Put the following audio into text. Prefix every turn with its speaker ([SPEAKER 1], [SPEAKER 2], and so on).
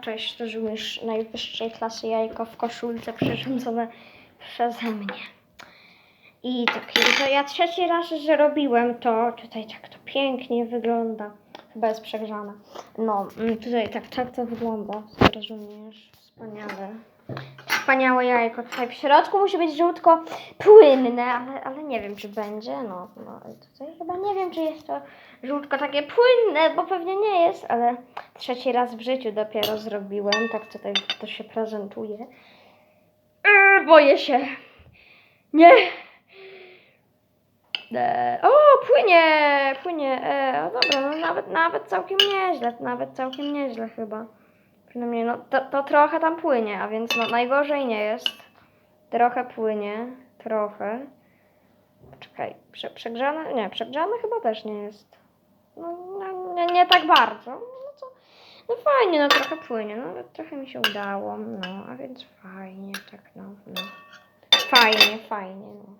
[SPEAKER 1] Cześć, to już najwyższej klasy jajko w koszulce przyrządzone przeze mnie. I tak, to ja trzeci raz zrobiłem to. Tutaj tak to pięknie wygląda. Chyba jest przegrzane. No, mm, tutaj tak, tak to wygląda. Rozumiesz? Wspaniale. Wspaniałe jajko. Tutaj w środku musi być żółtko płynne, ale, ale nie wiem, czy będzie. No, no tutaj chyba nie wiem, czy jest to żółtko takie płynne, bo pewnie nie jest, ale trzeci raz w życiu dopiero zrobiłem. Tak tutaj to się prezentuje. Yy, boję się. Nie. E, o, płynie, płynie. E, o, dobra, no nawet, nawet całkiem nieźle, nawet całkiem nieźle chyba. Przynajmniej no, to, to trochę tam płynie, a więc no, najgorzej nie jest. Trochę płynie, trochę. Czekaj, prze, przegrzane? Nie, przegrzane chyba też nie jest. No, no nie, nie tak bardzo. No, to, no fajnie, no trochę płynie, no trochę mi się udało, no, a więc fajnie, tak no, no. Fajnie, fajnie, no.